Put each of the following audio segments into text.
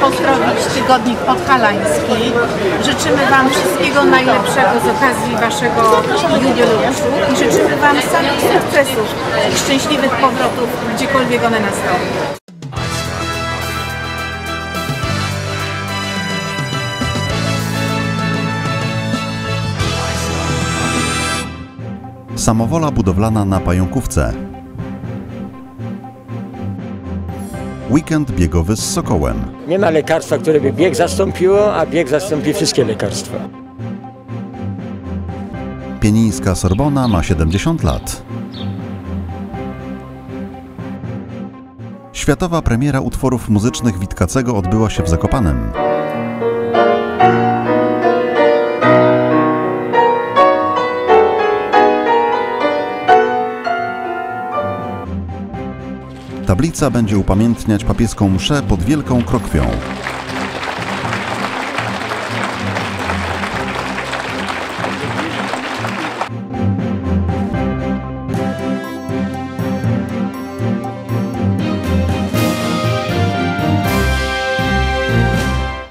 Pozdrowić Tygodnik Podhalański. Życzymy Wam wszystkiego najlepszego z okazji Waszego jubileuszu i życzymy Wam samych sukcesów i szczęśliwych powrotów, gdziekolwiek one nastąpią. Samowola budowlana na pająkówce. Weekend biegowy z Sokołem. Nie ma lekarstwa, które by bieg zastąpiło, a bieg zastąpi wszystkie lekarstwa. Pienińska Sorbona ma 70 lat. Światowa premiera utworów muzycznych Witkacego odbyła się w Zakopanem. Tablica będzie upamiętniać papieską mszę pod Wielką Krokwią.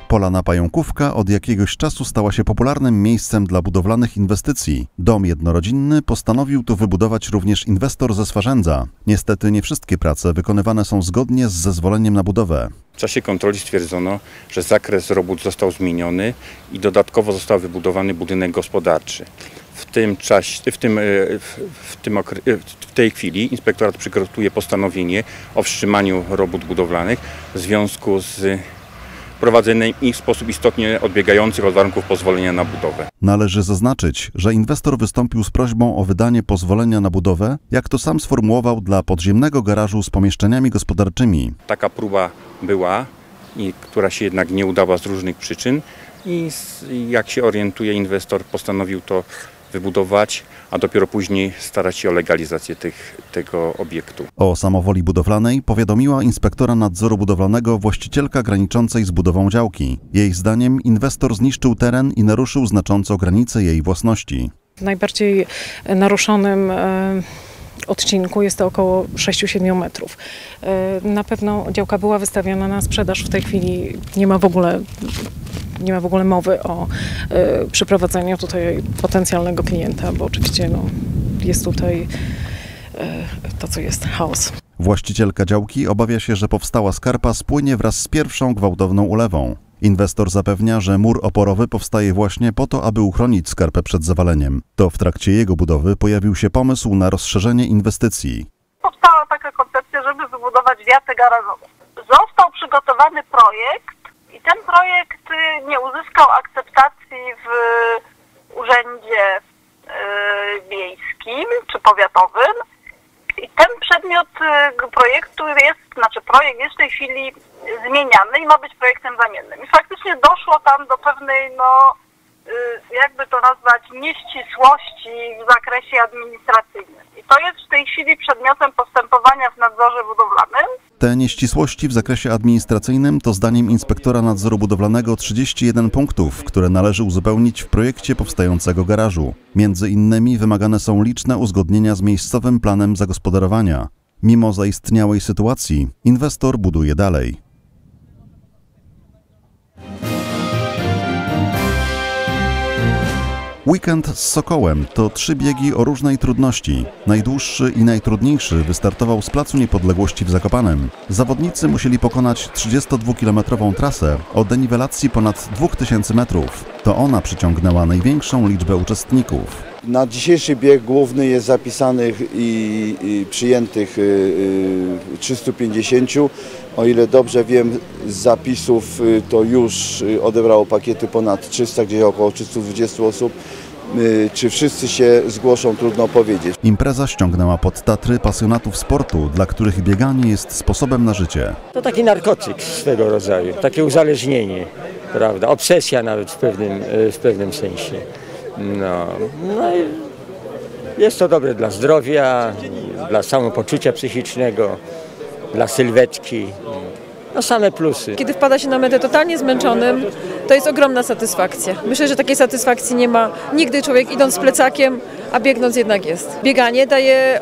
Polana Pająkówka od jakiegoś czasu stała się popularnym miejscem dla budowlanych inwestycji. Dom jednorodzinny postanowił tu wybudować również inwestor ze Swarzędza. Niestety nie wszystkie prace wykonywane są zgodnie z zezwoleniem na budowę. W czasie kontroli stwierdzono, że zakres robót został zmieniony i dodatkowo został wybudowany budynek gospodarczy. W tym czasie, w, tym, e, w, tym, okre- w tej chwili inspektorat przygotowuje postanowienie o wstrzymaniu robót budowlanych w związku z prowadzeniem ich w sposób istotnie odbiegający od warunków pozwolenia na budowę. Należy zaznaczyć, że inwestor wystąpił z prośbą o wydanie pozwolenia na budowę, jak to sam sformułował dla podziemnego garażu z pomieszczeniami gospodarczymi. Taka próba była, i która się jednak nie udała z różnych przyczyn i jak się orientuje inwestor postanowił to wybudować, a dopiero później starać się o legalizację tych, tego obiektu. O samowoli budowlanej powiadomiła inspektora nadzoru budowlanego właścicielka graniczącej z budową działki. Jej zdaniem inwestor zniszczył teren i naruszył znacząco granice jej własności. W najbardziej naruszonym e, odcinku jest to około 6-7 metrów. E, Na pewno działka była wystawiona na sprzedaż. W tej chwili nie ma w ogóle, nie ma w ogóle mowy o e, przyprowadzeniu tutaj potencjalnego klienta, bo oczywiście no, jest tutaj e, to, co jest chaos. Właścicielka działki obawia się, że powstała skarpa spłynie wraz z pierwszą gwałtowną ulewą. Inwestor zapewnia, że mur oporowy powstaje właśnie po to, aby uchronić skarpę przed zawaleniem. To w trakcie jego budowy pojawił się pomysł na rozszerzenie inwestycji. powstała taka koncepcja, żeby wybudować wiaty garażowe. Został przygotowany projekt i ten projekt y, nie uzyskał akceptacji w urzędzie y, miejskim czy powiatowym. I ten przedmiot y, projektu jest, znaczy projekt jest w tej chwili zmieniany i ma być projektem zamiennym. I faktycznie doszło tam do pewnej, no, y, jakby to nazwać, nieścisłości w zakresie administracyjnym. I to jest w tej chwili przedmiotem postępowania w nadzorze budowlanym. Te nieścisłości w zakresie administracyjnym to zdaniem inspektora nadzoru budowlanego 31 punktów, które należy uzupełnić w projekcie powstającego garażu. Między innymi wymagane są liczne uzgodnienia z miejscowym planem zagospodarowania. Mimo zaistniałej sytuacji, inwestor buduje dalej. Weekend z Sokołem to trzy biegi o różnej trudności. Najdłuższy i najtrudniejszy wystartował z Placu Niepodległości w Zakopanem. Zawodnicy musieli pokonać 32-kilometrową trasę o deniwelacji ponad 2000 metrów. To ona przyciągnęła największą liczbę uczestników. Na dzisiejszy bieg główny jest zapisanych i, i przyjętych y, y, 350. O ile dobrze wiem z zapisów y, to już y, odebrało pakiety ponad 300, gdzieś około 320 osób. Y, Czy wszyscy się zgłoszą, trudno powiedzieć. Impreza ściągnęła pod Tatry pasjonatów sportu, dla których bieganie jest sposobem na życie. To taki narkotyk swego rodzaju, takie uzależnienie, prawda? Obsesja nawet w pewnym, w pewnym sensie. No, no i jest to dobre dla zdrowia, dla samopoczucia psychicznego, dla sylwetki. No same plusy. Kiedy wpada się na metę totalnie zmęczonym, to jest ogromna satysfakcja. Myślę, że takiej satysfakcji nie ma nigdy człowiek idąc z plecakiem, a biegnąc jednak jest. Bieganie daje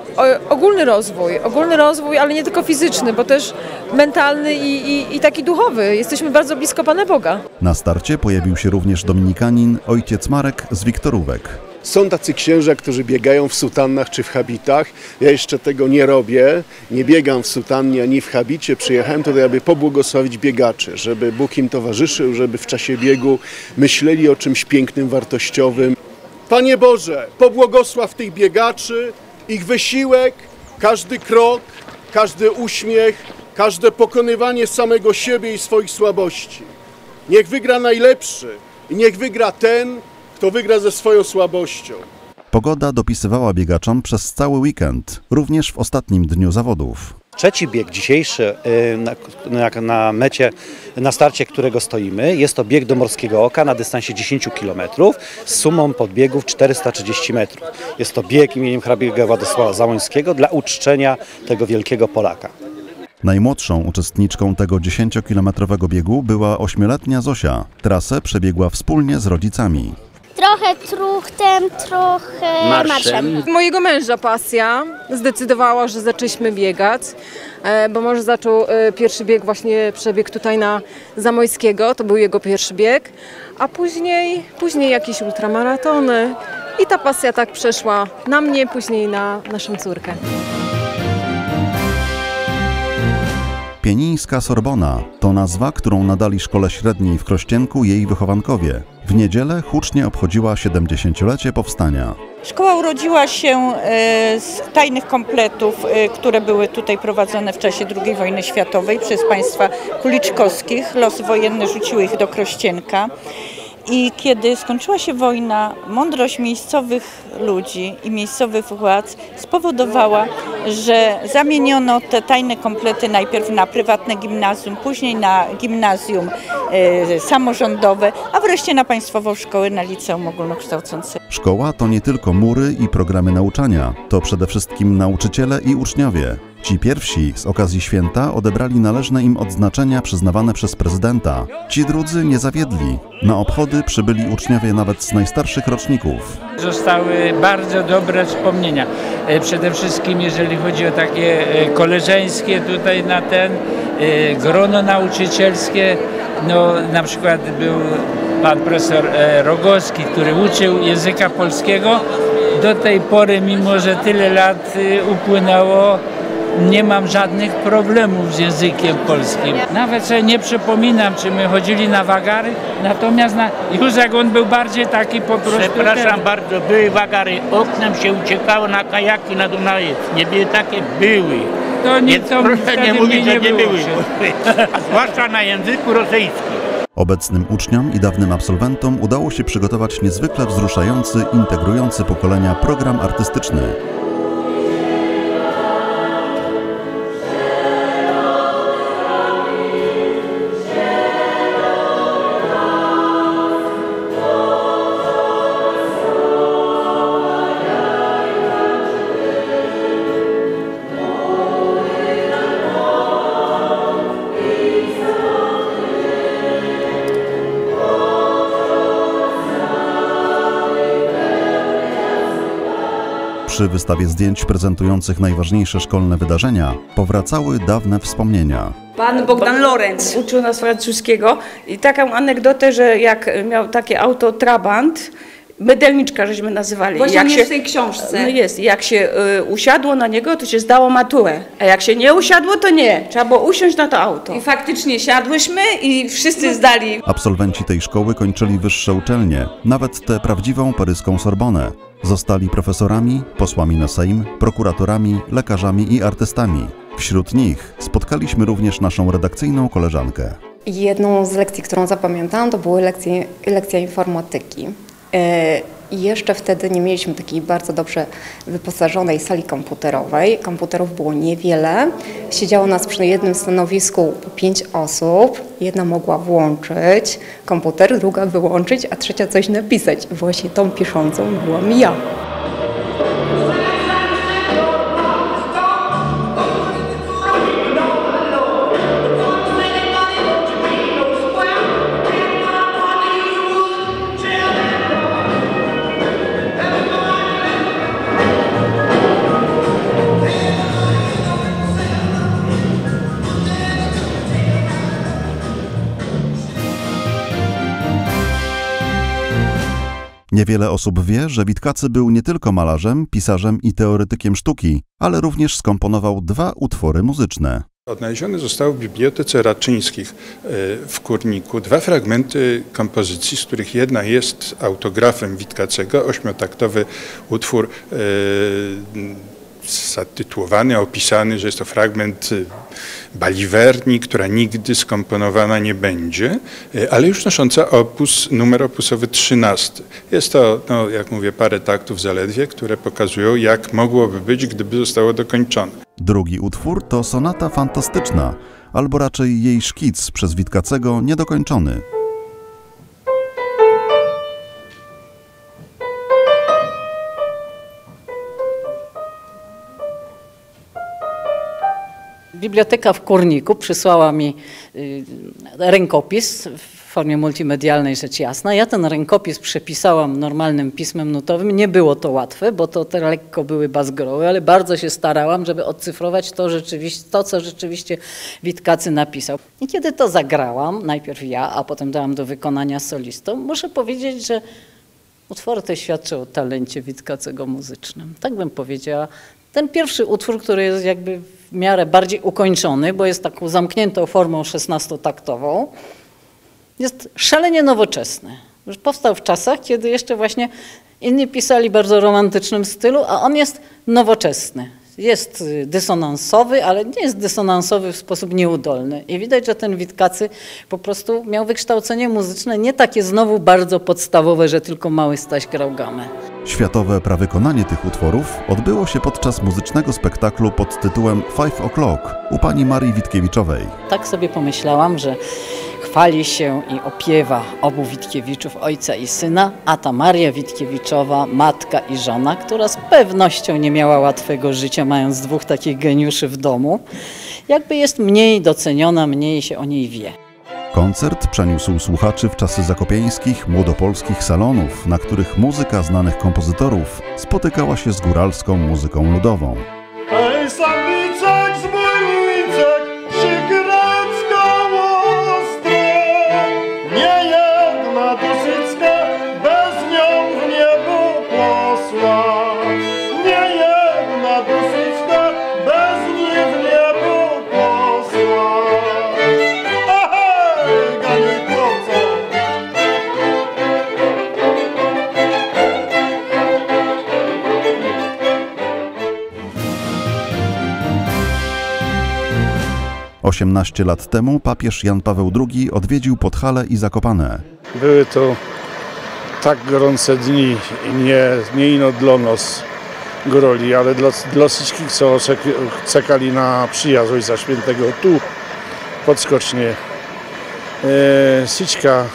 ogólny rozwój, ogólny rozwój, ale nie tylko fizyczny, bo też mentalny i, i, i taki duchowy. Jesteśmy bardzo blisko Pana Boga. Na starcie pojawił się również dominikanin ojciec Marek z Wiktorówek. Są tacy księża, którzy biegają w sutannach czy w habitach. Ja jeszcze tego nie robię. Nie biegam w sutannie ani w habicie. Przyjechałem tutaj, aby pobłogosławić biegaczy, żeby Bóg im towarzyszył, żeby w czasie biegu myśleli o czymś pięknym, wartościowym. Panie Boże, pobłogosław tych biegaczy, ich wysiłek, każdy krok, każdy uśmiech, każde pokonywanie samego siebie i swoich słabości. Niech wygra najlepszy i niech wygra ten, kto wygra ze swoją słabością. Pogoda dopisywała biegaczom przez cały weekend, również w ostatnim dniu zawodów. Trzeci bieg dzisiejszy y, na, na, na mecie, na starcie którego stoimy, jest to bieg do Morskiego Oka na dystansie 10 km z sumą podbiegów 430 metrów. Jest to bieg imieniem hrabiego Władysława Zamońskiego dla uczczenia tego wielkiego Polaka. Najmłodszą uczestniczką tego 10-kilometrowego biegu była ośmioletnia Zosia. Trasę przebiegła wspólnie z rodzicami. Trochę truchtem, trochę marszem. Mojego męża pasja zdecydowała, że zaczęliśmy biegać, e, bo mąż zaczął e, pierwszy bieg, właśnie przebieg tutaj na Zamojskiego, to był jego pierwszy bieg, a później, później jakieś ultramaratony i ta pasja tak przeszła na mnie, później na naszą córkę. Pienińska Sorbona to nazwa, którą nadali szkole średniej w Krościenku jej wychowankowie. W niedzielę hucznie obchodziła 70-lecie powstania. Szkoła urodziła się e, z tajnych kompletów, e, które były tutaj prowadzone w czasie II wojny światowej przez państwa kuliczkowskich. Losy wojenne rzuciły ich do Krościenka. I kiedy skończyła się wojna, mądrość miejscowych ludzi i miejscowych władz spowodowała, że zamieniono te tajne komplety najpierw na prywatne gimnazjum, później na gimnazjum e, samorządowe, a wreszcie na państwową szkołę na liceum ogólnokształcące. Szkoła to nie tylko mury i programy nauczania, to przede wszystkim nauczyciele i uczniowie. Ci pierwsi z okazji święta odebrali należne im odznaczenia przyznawane przez prezydenta. Ci drudzy nie zawiedli. Na obchody przybyli uczniowie nawet z najstarszych roczników. Zostały bardzo dobre wspomnienia. E, Przede wszystkim jeżeli chodzi o takie e, koleżeńskie tutaj na ten, e, grono nauczycielskie, no na przykład był pan profesor Rogowski, który uczył języka polskiego. Do tej pory, mimo że tyle lat upłynęło, nie mam żadnych problemów z językiem polskim. Nawet sobie nie przypominam, czy my chodzili na wagary, natomiast na, już jak on był bardziej taki po prostu... Przepraszam bardzo, były wagary, oknem się uciekało na kajaki na Dunajec. Nie były takie, były. To nie- to proszę nie mówić, nie że nie było były. się. A zwłaszcza na języku rosyjskim. Obecnym uczniom i dawnym absolwentom udało się przygotować niezwykle wzruszający, integrujący pokolenia program artystyczny. Przy wystawie zdjęć prezentujących najważniejsze szkolne wydarzenia powracały dawne wspomnienia. Pan Bogdan Lorenz uczył nas francuskiego i taką anegdotę, że jak miał takie auto Trabant, mydelniczka żeśmy nazywali. Właśnie jak jest w tej książce. No jest, jak się y, usiadło na niego, to się zdało maturę, a jak się nie usiadło, to nie. Trzeba było usiąść na to auto. I faktycznie siadłyśmy i wszyscy zdali. Absolwenci tej szkoły kończyli wyższe uczelnie, nawet tę prawdziwą paryską Sorbonę. Zostali profesorami, posłami na Sejm, prokuratorami, lekarzami i artystami. Wśród nich spotkaliśmy również naszą redakcyjną koleżankę. Jedną z lekcji, którą zapamiętałam, to lekcje, lekcja informatyki. I jeszcze wtedy nie mieliśmy takiej bardzo dobrze wyposażonej sali komputerowej. Komputerów było niewiele. Siedziało nas przy jednym stanowisku pięć osób. Jedna mogła włączyć komputer, druga wyłączyć, a trzecia coś napisać. Właśnie tą piszącą byłam ja. Niewiele osób wie, że Witkacy był nie tylko malarzem, pisarzem i teoretykiem sztuki, ale również skomponował dwa utwory muzyczne. Odnalezione zostało w Bibliotece Raczyńskich e, w Kurniku dwa fragmenty kompozycji, z których jedna jest autografem Witkacego, ośmiotaktowy utwór e, zatytułowany, opisany, że jest to fragment e, Baliwerni, która nigdy skomponowana nie będzie, ale już nosząca opus, numer opusowy 13. Jest to, no, jak mówię, parę taktów zaledwie, które pokazują, jak mogłoby być, gdyby zostało dokończone. Drugi utwór to sonata fantastyczna, albo raczej jej szkic przez Witkacego niedokończony. Biblioteka w Kurniku przysłała mi y, rękopis w formie multimedialnej, rzecz jasna. Ja ten rękopis przepisałam normalnym pismem nutowym. Nie było to łatwe, bo to te lekko były bazgroły, ale bardzo się starałam, żeby odcyfrować to, rzeczywiście, to co rzeczywiście Witkacy napisał. I kiedy to zagrałam, najpierw ja, a potem dałam do wykonania solistą, muszę powiedzieć, że utwory te świadczą o talencie Witkacego muzycznym. Tak bym powiedziała. Ten pierwszy utwór, który jest jakby w miarę bardziej ukończony, bo jest taką zamkniętą formą szesnastotaktową, jest szalenie nowoczesny. Już powstał w czasach, kiedy jeszcze właśnie inni pisali bardzo romantycznym stylu, a on jest nowoczesny. Jest dysonansowy, ale nie jest dysonansowy w sposób nieudolny. I widać, że ten Witkacy po prostu miał wykształcenie muzyczne nie takie znowu bardzo podstawowe, że tylko mały Staś grał gamę. Światowe prawykonanie tych utworów odbyło się podczas muzycznego spektaklu pod tytułem Five O'Clock u pani Marii Witkiewiczowej. Tak sobie pomyślałam, że chwali się i opiewa obu Witkiewiczów, ojca i syna, a ta Maria Witkiewiczowa, matka i żona, która z pewnością nie miała łatwego życia, mając dwóch takich geniuszy w domu, jakby jest mniej doceniona, mniej się o niej wie. Koncert przeniósł słuchaczy w czasy zakopieńskich, młodopolskich salonów, na których muzyka znanych kompozytorów spotykała się z góralską muzyką ludową. Hej, 18 lat temu papież Jan Paweł II odwiedził Podhale i Zakopane. Były to tak gorące dni, nie, nie ino dla nas groli, ale dla, dla wszystkich, co czekali na przyjazd Ojca Świętego tu podskocznie. E, Sićka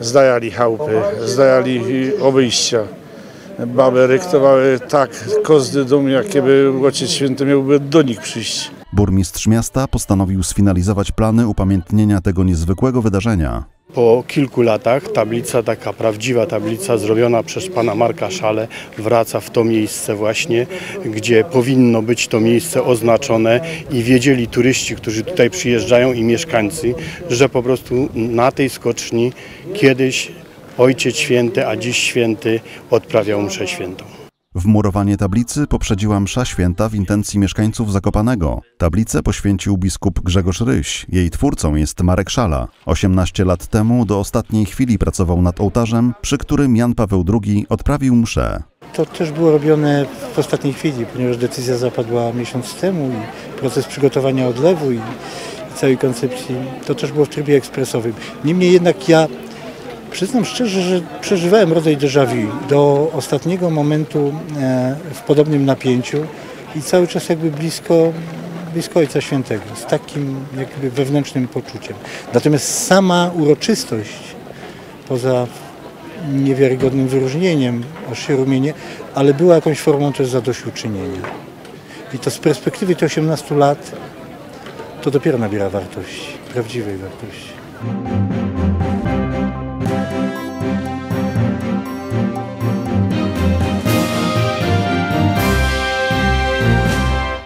zdajali chałupy, zdajali obejścia. Baby ryktowały tak kozdy dom, jakie by Ojciec Święty miałby do nich przyjść. Burmistrz miasta postanowił sfinalizować plany upamiętnienia tego niezwykłego wydarzenia. Po kilku latach tablica, taka prawdziwa tablica zrobiona przez pana Marka Szale wraca w to miejsce właśnie, gdzie powinno być to miejsce oznaczone i wiedzieli turyści, którzy tutaj przyjeżdżają i mieszkańcy, że po prostu na tej skoczni kiedyś Ojciec Święty, a dziś Święty odprawiał mszę świętą. Wmurowanie tablicy poprzedziła msza święta w intencji mieszkańców Zakopanego. Tablicę poświęcił biskup Grzegorz Ryś. Jej twórcą jest Marek Szala. 18 lat temu do ostatniej chwili pracował nad ołtarzem, przy którym Jan Paweł II odprawił mszę. To też było robione w ostatniej chwili, ponieważ decyzja zapadła miesiąc temu i proces przygotowania odlewu i, całej koncepcji to też było w trybie ekspresowym. Niemniej jednak ja Przyznam szczerze, że przeżywałem rodzaj déjà vu do ostatniego momentu e, w podobnym napięciu i cały czas jakby blisko, blisko Ojca Świętego, z takim jakby wewnętrznym poczuciem. Natomiast sama uroczystość, poza niewiarygodnym wyróżnieniem, aż się rumienie, ale była jakąś formą też zadośćuczynienia. I to z perspektywy tych 18 lat to dopiero nabiera wartości, prawdziwej wartości.